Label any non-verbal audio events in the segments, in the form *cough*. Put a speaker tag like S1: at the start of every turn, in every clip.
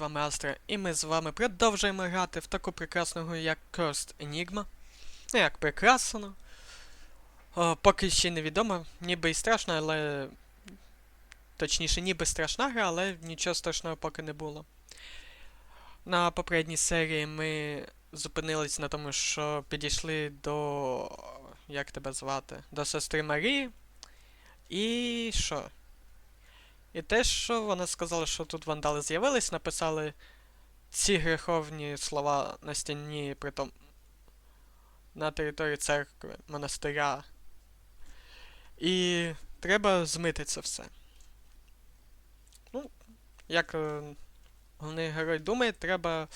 S1: з вами Астра, і ми з вами продовжуємо грати в таку прекрасну гру, як Cursed Enigma. Ну як прекрасно. О, поки ще невідомо, ніби і страшно, але. Точніше, ніби страшна гра, але нічого страшного поки не було. На попередній серії ми зупинились на тому, що підійшли до. Як тебе звати? До сестри Марії. І що? І те, що вона сказала, що тут вандали з'явились, написали ці греховні слова на стіні, притом на території церкви, монастиря. І треба змити це все. Ну, як е, головний герой думає, треба.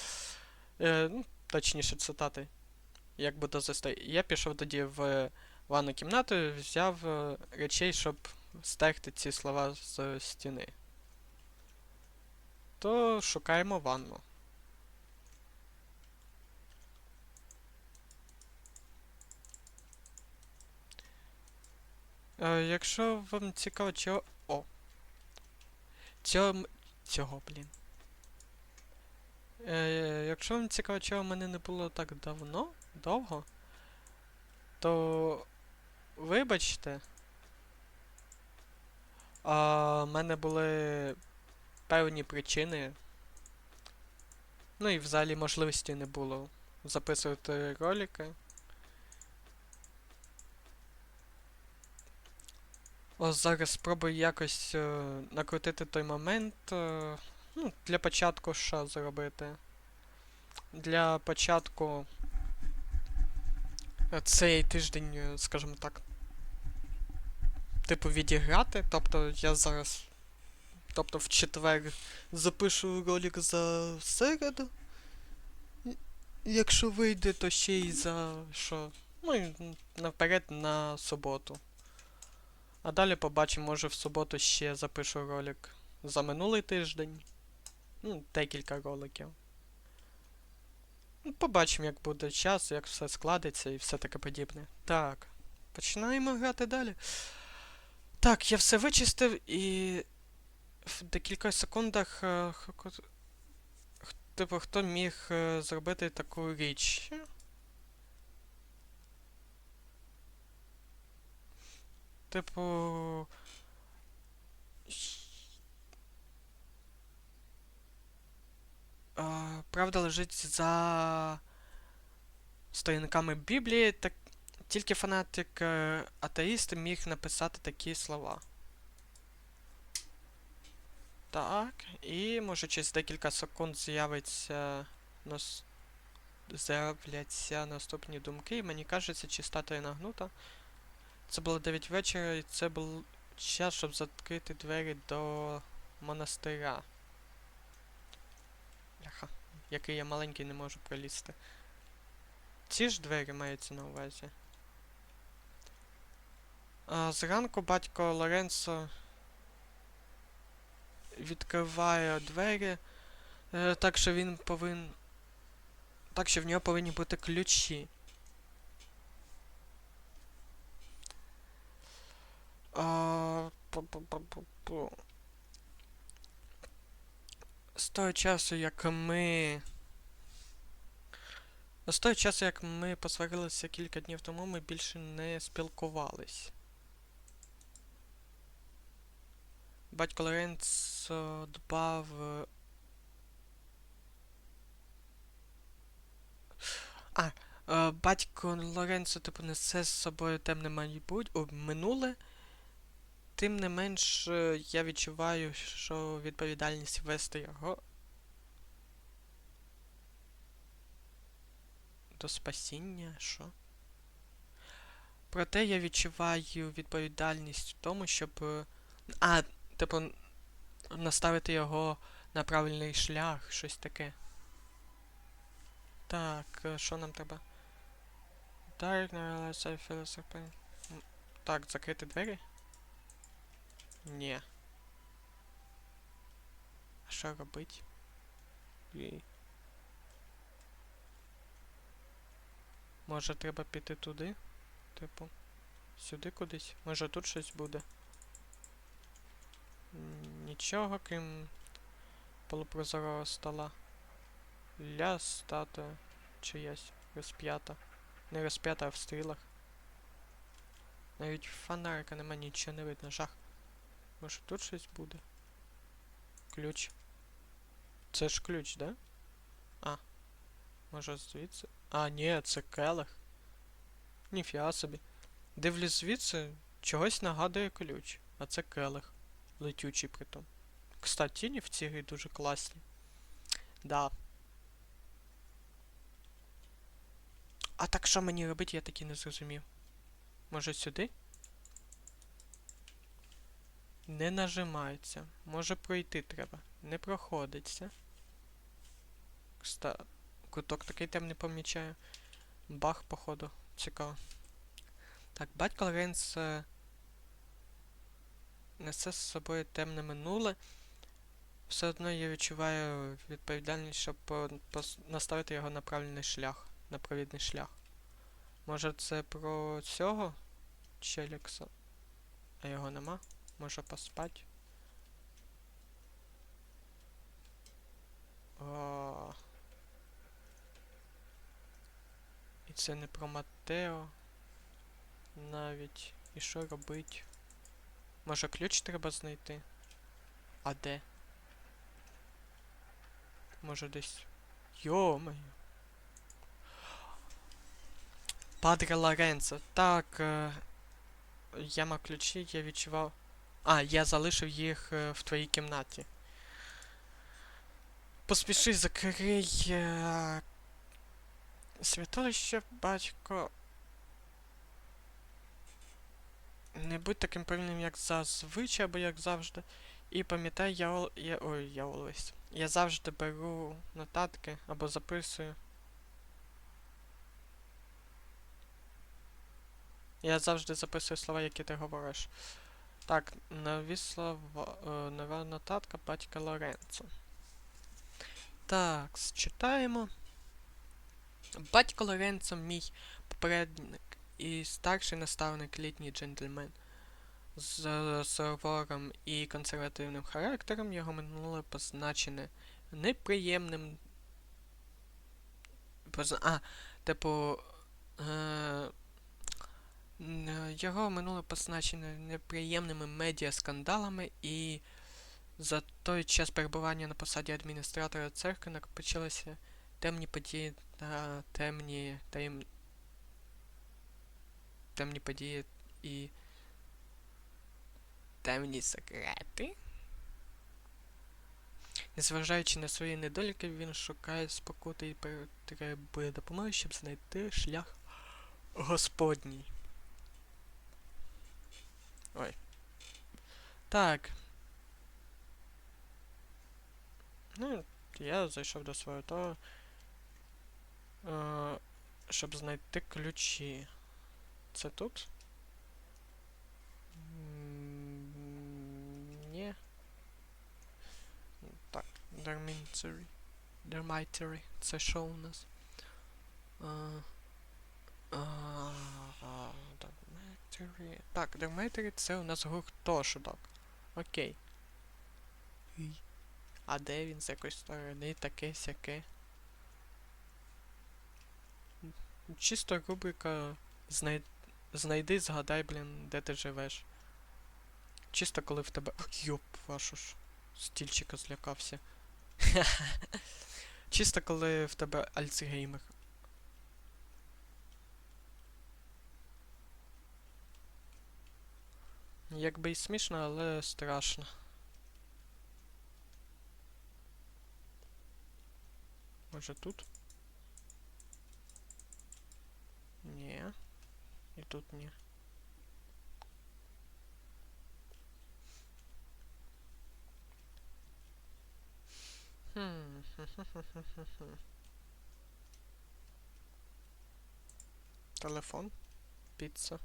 S1: Е, ну, точніше цитати. Як буде застати. Я пішов тоді в ванну кімнату, взяв е, речей, щоб стерти ці слова з стіни. То шукаємо ванну. Е, якщо вам цікаво, чого. О! Цього. Цього, блін. Е, якщо вам цікаво, чого в мене не було так давно, довго, то вибачте. А, в мене були певні причини. Ну і взагалі можливості не було записувати ролики. Ось зараз спробую якось е, накрутити той момент. Е, ну, для початку що зробити? Для початку е, цей тиждень, скажімо так, типу відіграти. Тобто я зараз. Тобто в четвер запишу ролик за середу. Якщо вийде, то ще й за що? Ну і наперед на суботу. А далі побачимо, може в суботу ще запишу ролик за минулий тиждень. Ну, декілька роликів. Побачимо, як буде час, як все складеться і все таке подібне. Так, починаємо грати далі. Так, я все вичистив і в декілька секундах. е, Типу, хто міг е, зробити таку річ? Типу. правда лежить за сторінками Біблії, так тільки фанатик е, атеїст міг написати такі слова. Так, і може через декілька секунд з'явиться нас... з'являться наступні думки, і мені кажеться, чи статуя нагнута. Це було 9 вечора, і це був час, щоб закрити двері до монастиря. Бляха, який я маленький не можу пролізти. Ці ж двері маються на увазі. Зранку батько Лоренцо відкриває двері, е, так що він повинен. Так що в нього повинні бути ключі. З того часу, як ми. З того часу, як ми посварилися кілька днів тому, ми більше не спілкувались. Батько Лоренцо дбав. е, А, е, батько Лоренцо, типу, несе з собою темне майбуть... минуле. Тим не менш, е, я відчуваю, що відповідальність вести його до спасіння, що? Проте я відчуваю відповідальність в тому, щоб. е, А, типу, наставити його на правильний шлях, щось таке. Так, е, що нам треба? Dark Night Philosophy. М, Так, закрити двері? Ні. А що робить? І... Може треба піти туди? Типу. Сюди кудись? Може тут щось буде? Нічого, крім полупрозорого стола. Ля статуя чиясь розп'ята. Не розп'ята, а в стрілах. Навіть фонарика нема, нічого не видно, жах. Може тут щось буде? Ключ. Це ж ключ, да? А. Може звідси? А, ні, це келих. Ніфіга собі. Дивлюсь звідси, чогось нагадує ключ. А це келих. Летючий притом. Кстати, тіні в цій грі дуже класні. Да. А так що мені робити, я таки не зрозумів. Може сюди? Не нажимається. Може пройти треба. Не проходиться. Кста... Куток такий темний помічаю. Бах, походу. Цікаво. Так, батько е, несе з собою темне минуле. Все одно я відчуваю відповідальність, щоб по- пос- наставити його на правильний шлях, на провідний шлях. Може це про цього Челікса? А його нема? Може поспать? О. І це не про Матео. Навіть. І що робить? Може ключ треба знайти? А де? Може десь. Йо-моє. Падре Лоренцо. Так. Е... Я мав ключі, я відчував. А, я залишив їх е, в твоїй кімнаті. Поспіши, закрий. Е... Святилище, батько. Не будь таким певним, як зазвичай, або як завжди. І пам'ятай, я, я. Ой, я always. Я завжди беру нотатки або записую. Я завжди записую слова, які ти говориш. Так, нові слова. е, Нова нотатка батька Лоренцо. Так, читаємо. Батько Лоренцо мій попередник і старший наставник літній джентльмен. З суворим і консервативним характером його минуле позначене неприємним. позна- А, типу. Е, його минуле позначене неприємними медіаскандалами і за той час перебування на посаді адміністратора церкви накопичилися темні події та темні таєм... темні події і темні секрети. Незважаючи на свої недоліки, він шукає спокути і потребує допомоги, щоб знайти шлях Господній. Ой. Так. Ну, я зайшов до свого того. Е, щоб знайти ключі. Це тут? Ні. Так, Dormitory. Dormitory. Це що у нас? Dormitory. Так, Dormitory це у нас гуртожиток. Окей. А де він з якоїсь сторони таке сяке? Чисто рубрика знай... Знайди, згадай, блін, де ти живеш. Чисто коли в тебе. Йоп, вашу ж. Стільчика злякався. *laughs* Чисто коли в тебе Альцгеймер. Якби і смішно, але страшно. Може тут? Ні. І тут ні. Хм. *laughs* Телефон. Піца.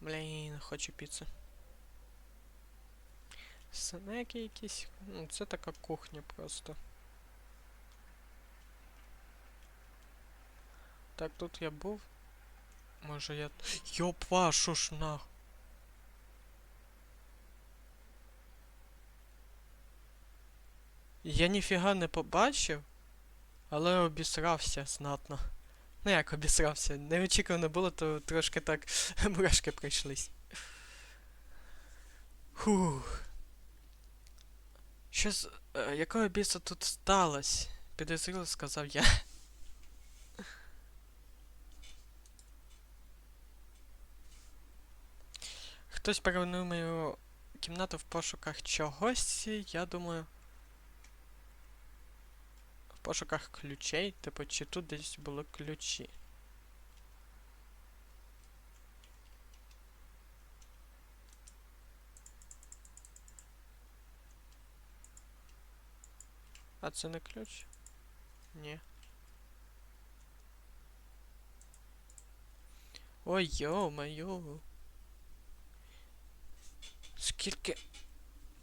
S1: Блін, хочу піцу. Снеки якісь. Ну, це така кухня просто. Так, тут я був. Може я. Йоп, вашу ж нах. Я ніфіга не побачив, але обісрався знатно. Ну як обісрався? Неочікувано було, то трошки так *laughs* мурашки прийшлись. Фух. Що з. е, якого біса тут сталося? Підозріло сказав я. Хтось перевернув мою кімнату в пошуках чогось, я думаю. В пошуках ключей, типу, чи тут десь були ключі. А це не ключ? Ні. Ой, йо-моє. Скільки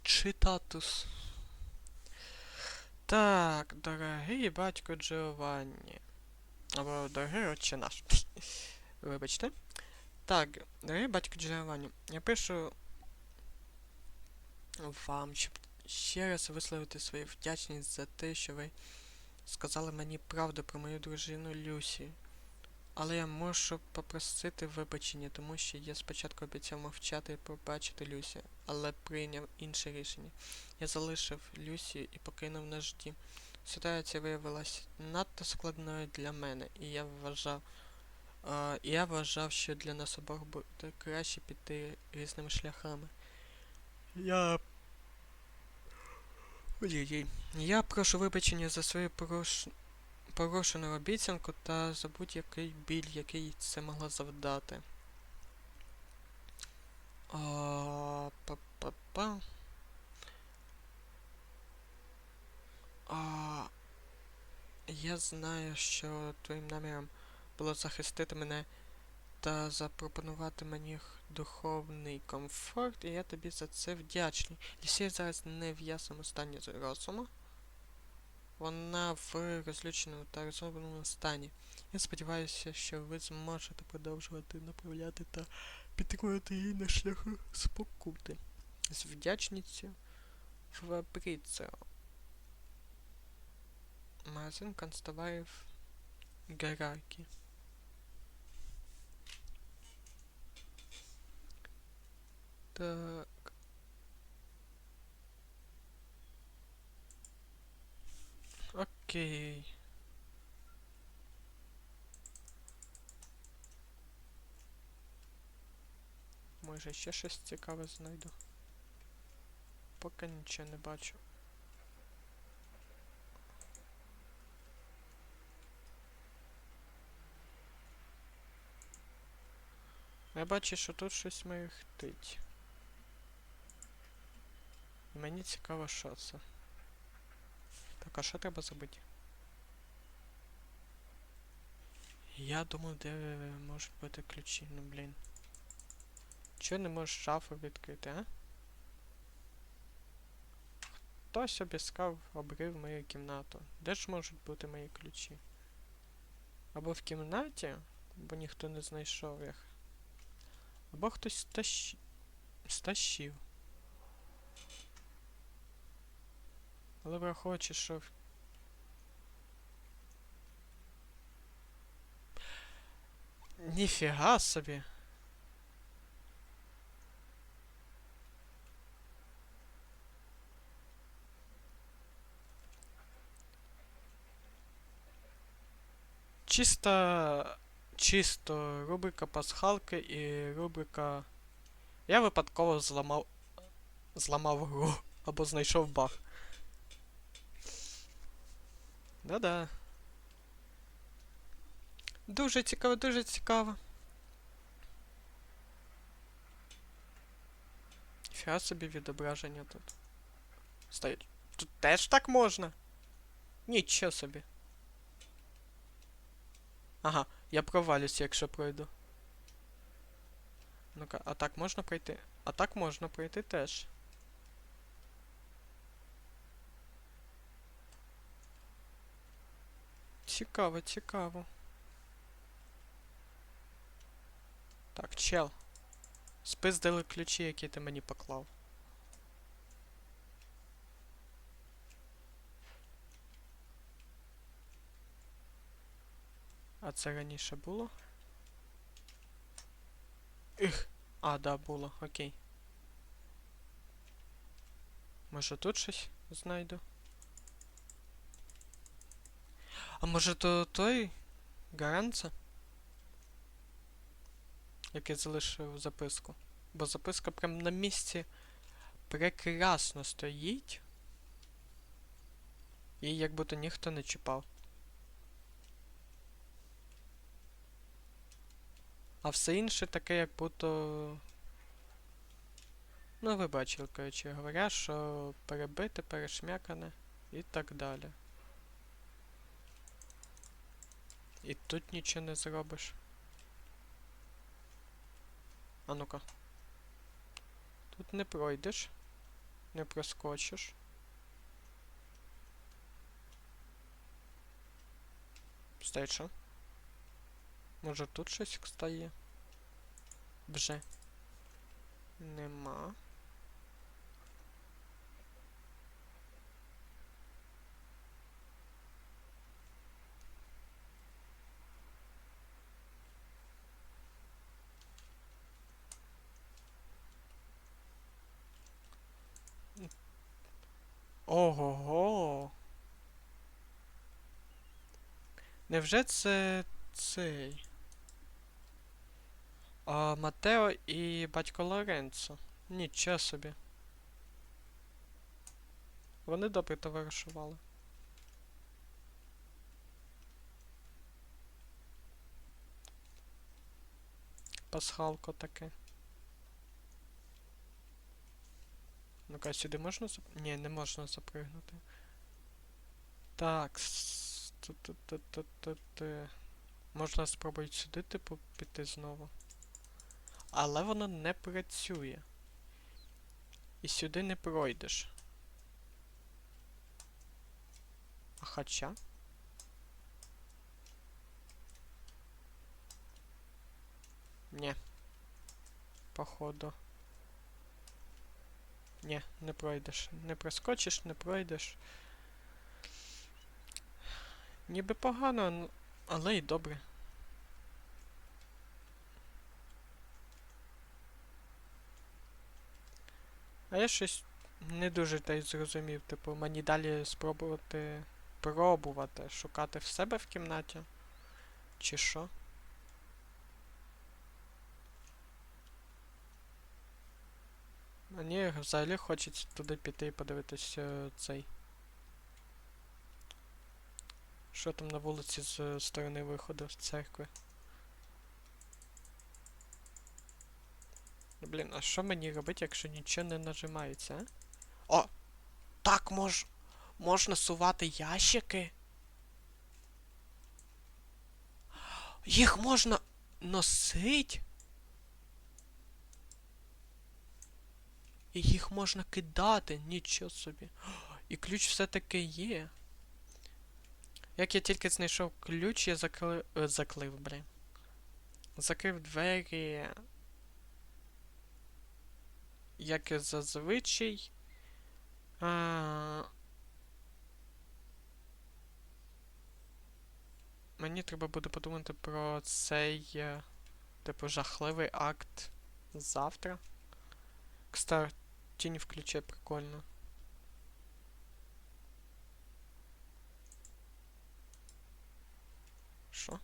S1: читатус. Так, дорогий батько Джованні. Або дорогий отче наш. *laughs* Вибачте. Так, дорогий батько Джованні, я пишу вам, щоб ще раз висловити свою вдячність за те, що ви сказали мені правду про мою дружину Люсі. Але я мушу попросити вибачення, тому що я спочатку обіцяв мовчати і побачити Люсі, але прийняв інше рішення. Я залишив Люсі і покинув наш дім. Ситуація виявилася надто складною для мене, і я вважав, і я вважав, що для нас обох буде краще піти різними шляхами. Я. Я прошу вибачення за свою порош... порушену обіцянку та за будь-який біль, який це могло завдати. А, па-па-па. А, я знаю, що твоїм наміром було захистити мене та запропонувати мені духовний комфорт, і я тобі за це вдячний. Лісія зараз не в ясному стані розуму. Вона в розлюченому та розгубленому стані. Я сподіваюся, що ви зможете продовжувати направляти та підтримувати її на шляху спокути. З вдячністю Фабріціо. Магазин констоварів Гаракі. Так. Окей. Може ще щось цікаве знайду. Поки нічого не бачу. Я бачу, що тут щось мерехтить. І Мені цікаво, що це. Так, а що треба зробити? Я думав, де можуть бути ключі, ну блін. Чого не можеш шафу відкрити, а? Хтось обіскав, обрив мою кімнату. Де ж можуть бути мої ключі? Або в кімнаті, бо ніхто не знайшов їх. Або хтось стащ... стащив. Але враховуючи, що Ніфіга собі. Чисто. Чисто рубрика пасхалки і рубрика. Я випадково зламав. Зламав гру або знайшов баг. Да-да. Дуже цікаво, дуже цікаво. Фіга собі відображення тут. Стоїть. Тут теж так можна? Нічого собі. Ага, я провалюсь, якщо пройду. Ну-ка, а так можна пройти? А так можна пройти теж. Цікаво, цікаво. Так, чел. Спиздили ключі, які ти мені поклав. А це раніше було? Іх! А, да, було, окей. Може тут щось знайду? А може то той Гаранца? Який залишив записку. Бо записка прям на місці прекрасно стоїть. І як будто ніхто не чіпав. А все інше таке, як будто. Ну, ви бачили, коротше говоря, що перебите, перешмякане і так далі. І тут нічого не зробиш. А ну-ка. Тут не пройдеш, не проскочиш. Що? Може тут щось стає? Вже. Нема. Ого-го. Невже це цей? А, Матео і батько Лоренцо. Нічого собі. Вони добре товаришували. Пасхалко таке. Ну-ка, сюди можна зап... Ні, не можна запригнути. Так. Можна спробувати сюди, типу, піти знову. Але воно не працює. І сюди не пройдеш. А хоча? Ні. Походу. Ні, не пройдеш. Не проскочиш, не пройдеш. Ніби погано, ну, але й добре. А я щось не дуже та й зрозумів. Типу, мені далі спробувати пробувати шукати в себе в кімнаті. Чи що? Мені взагалі хочеться туди піти і подивитися цей. Що там на вулиці з е, сторони виходу з церкви? Ну, Блін, а що мені робити, якщо нічого не нажимається, а? О! Так мож... можна сувати ящики. Їх можна носить. І їх можна кидати, нічого собі. І ключ все-таки є. Як я тільки знайшов ключ, я закли... е, заклив, блін. Закрив двері. Як і зазвичай. А... Мені треба буде подумати про цей, е, типу, жахливий акт завтра. Кстати, тінь в ключі прикольно. Що?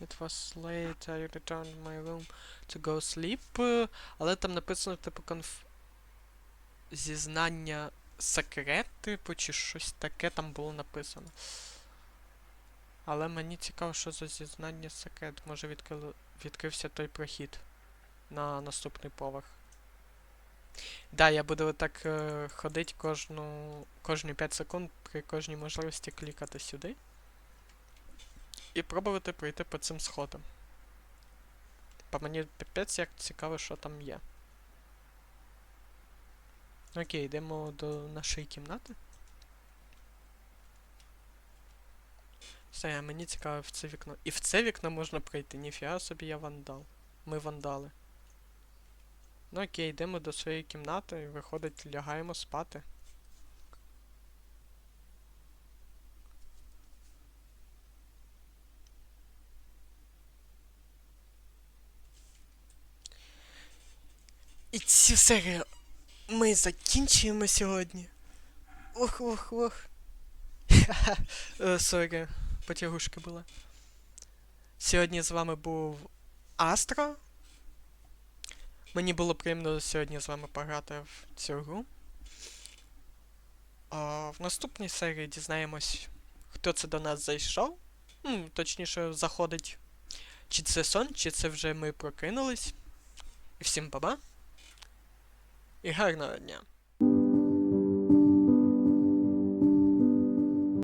S1: It was late, I returned my room to go sleep. Але там написано, типу, конф... Зізнання секрет, типу, чи щось таке там було написано. Але мені цікаво, що за зізнання секрет. Може відкрили... відкрився той прохід на наступний поверх. Да, я буду так е, ходити кожну, кожні 5 секунд при кожній можливості клікати сюди. І пробувати пройти по цим сходам. По мені піпець як цікаво, що там є. Окей, йдемо до нашої кімнати. Все, мені цікаво в це вікно. І в це вікно можна пройти. Ніфіга собі я вандал. Ми вандали. Ну окей, йдемо до своєї кімнати виходить, лягаємо спати. І цю серію ми закінчуємо сьогодні. Ох, ох, ох. *laughs* Е, Сорі, потягушка була. Сьогодні з вами був Астро. Мені було приємно сьогодні з вами пограти в цю гру. А, в наступній серії дізнаємось, хто це до нас зайшов. Ну, точніше, заходить. Чи це сон, чи це вже ми прокинулись. І всім баба. І гарного дня.